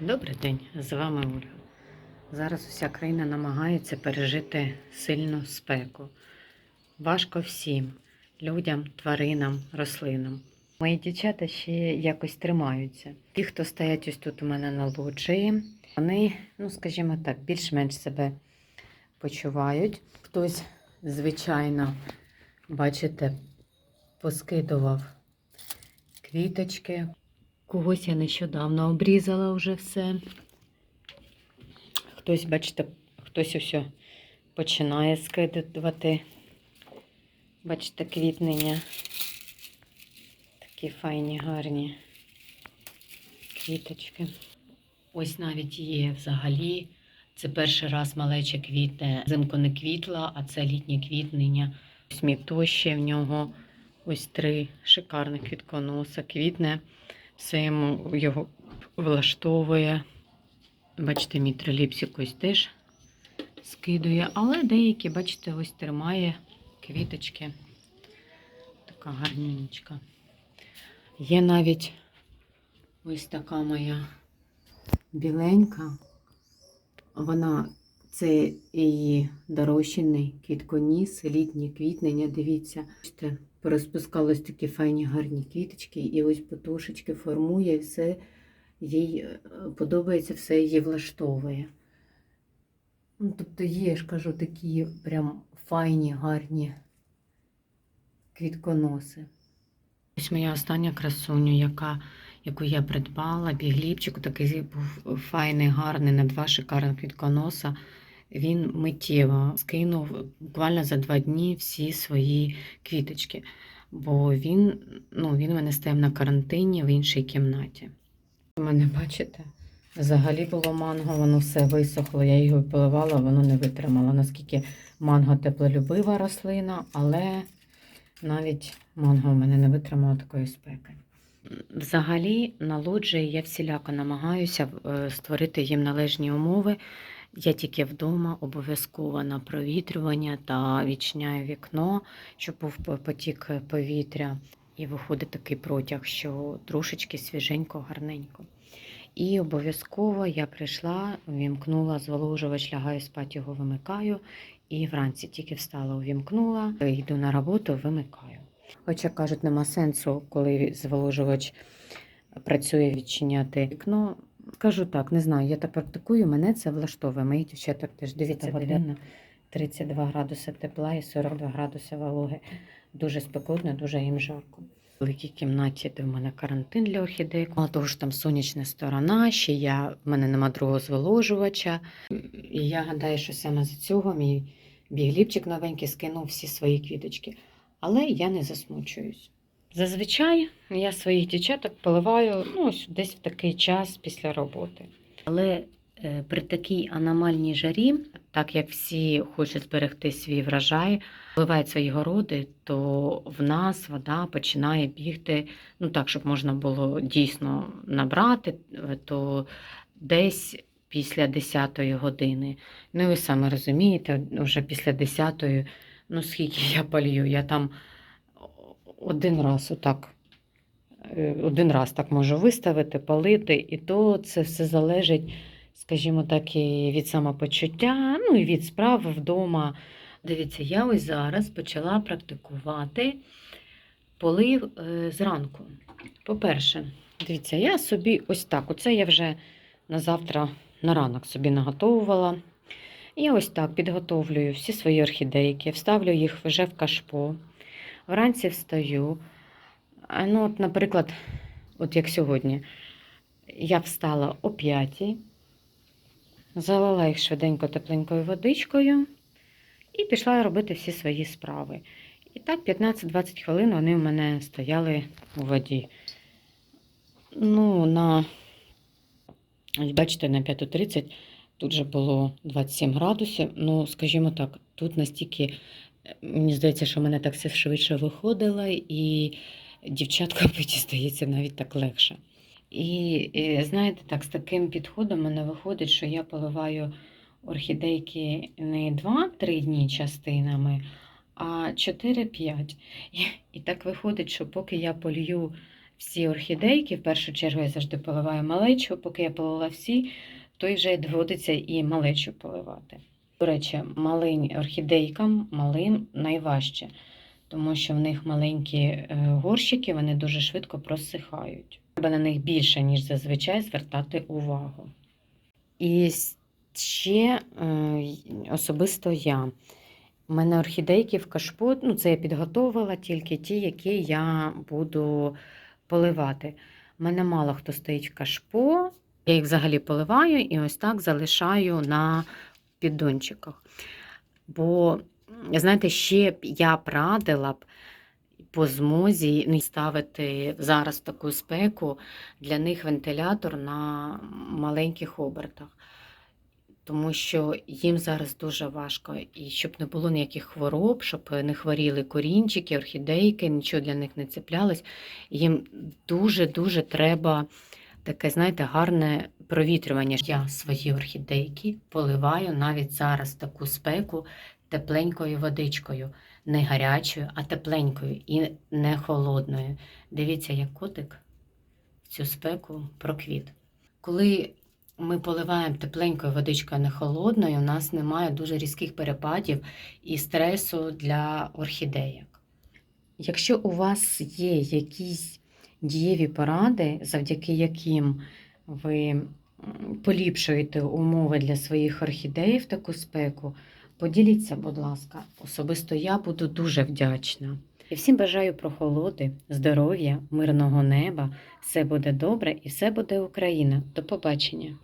Добрий день, з вами Ольга. Зараз уся країна намагається пережити сильну спеку. Важко всім людям, тваринам, рослинам. Мої дівчата ще якось тримаються. Ті, хто стоять ось тут у мене на лоджії, вони, ну скажімо так, більш-менш себе почувають. Хтось, звичайно, бачите, поскидував квіточки, Когось я нещодавно обрізала вже все. Хтось, бачите, хтось ось починає скидувати. Бачите, квітнення. Такі файні, гарні квіточки. Ось навіть є взагалі. Це перший раз малеча квітне. Взимку не квітла, а це літнє квітнення. Ось мітоще в нього ось три шикарних квітконоса. Квітне все йому його влаштовує. Бачите, мій триліпсик ось теж скидує, але деякі, бачите, ось тримає квіточки. Така гарнінечка. Є навіть ось така моя біленька. Вона це її дорощений квітконіс, літнє квітнення. Дивіться, бачите, порозпускались такі файні гарні квіточки, і ось потушечки формує, все їй е, подобається, все її влаштовує. Ну, тобто є, я ж кажу, такі прям файні, гарні квітконоси. Ось моя остання красуня, яка, яку я придбала, бігліпчик, такий був файний, гарний, на два шикарних квітконоса. Він миттєво скинув буквально за два дні всі свої квіточки, бо він, ну, він мене стояв на карантині в іншій кімнаті. У мене, бачите, взагалі було манго, воно все висохло, я його поливала, воно не витримало. Наскільки манго теплолюбива рослина, але навіть манго в мене не витримало такої спеки. Взагалі, на лоджії я всіляко намагаюся е, створити їм належні умови. Я тільки вдома обов'язково на провітрювання та відчиняю вікно, щоб був потік повітря. І виходить такий протяг, що трошечки свіженько, гарненько. І обов'язково я прийшла, увімкнула зволожувач, лягаю спати, його вимикаю. І вранці тільки встала, увімкнула, йду на роботу, вимикаю. Хоча кажуть, нема сенсу, коли зволожувач працює відчиняти вікно. Скажу так, не знаю, я так практикую, мене це влаштовує. Мої дівчата теж дивіться година, 32 градуси тепла і 42 градуси вологи. Дуже спекотно, дуже їм жарко. В великій кімнаті, де в мене карантин для орхідейок. Мало того ж там сонячна сторона, ще я, в мене нема другого зволожувача. І я гадаю, що саме з цього мій бігліпчик новенький скинув всі свої квіточки. Але я не засмучуюсь. Зазвичай я своїх дівчаток поливаю ну, десь в такий час після роботи. Але е, при такій аномальній жарі, так як всі хочуть зберегти свій врожай, поливають свої городи, то в нас вода починає бігти, ну так, щоб можна було дійсно набрати, е, то десь після 10 години. Ну, і ви самі розумієте, вже після 10, ну скільки я полью, я там один раз отак. е, Один раз так можу виставити, палити, і то це все залежить, скажімо так, і від самопочуття, ну і від справи вдома. Дивіться, я ось зараз почала практикувати полив е, зранку. По-перше, дивіться, я собі ось так. Оце я вже на завтра на ранок собі наготовувала. Я ось так підготовлюю всі свої орхідейки, вставлю їх вже в кашпо. Вранці встаю. Ну, от, наприклад, от як сьогодні, я встала о 5, залила їх швиденько тепленькою водичкою і пішла робити всі свої справи. І так 15-20 хвилин вони в мене стояли у воді. Ну, на, бачите, на 5.30 тут же було 27 градусів. Ну, скажімо так, тут настільки Мені здається, що в мене так все швидше виходило, і дівчатка питі здається навіть так легше. І, і знаєте, так, з таким підходом мене виходить, що я поливаю орхідейки не 2-3 дні частинами, а 4-5. І, і так виходить, що поки я полью всі орхідейки. В першу чергу я завжди поливаю малечу. Поки я полила всі, то й вже доводиться і малечу поливати. До речі, малинь орхідейкам малин найважче, тому що в них маленькі е, горщики, вони дуже швидко просихають. Треба на них більше, ніж зазвичай, звертати увагу. І ще е, особисто я. У мене орхідейки в кашпо, ну це я підготовила тільки ті, які я буду поливати. У мене мало хто стоїть в кашпо. Я їх взагалі поливаю і ось так залишаю на піддончиках. Бо, знаєте, ще б я б радила б по змозі ну, ставити зараз таку спеку для них вентилятор на маленьких обертах. Тому що їм зараз дуже важко, і щоб не було ніяких хвороб, щоб не хворіли корінчики, орхідейки, нічого для них не цеплялось. Їм дуже-дуже треба таке, знаєте, гарне провітрювання. Я свої орхідейки поливаю навіть зараз таку спеку тепленькою водичкою, не гарячою, а тепленькою і не холодною. Дивіться, як котик в цю спеку проквіт. Коли ми поливаємо тепленькою водичкою, не холодною, у нас немає дуже різких перепадів і стресу для орхідеїк. Якщо у вас є якісь дієві поради, завдяки яким ви поліпшуєте умови для своїх орхідей в таку спеку, поділіться, будь ласка. Особисто я буду дуже вдячна. І всім бажаю прохолоди, здоров'я, мирного неба. Все буде добре і все буде Україна. До побачення!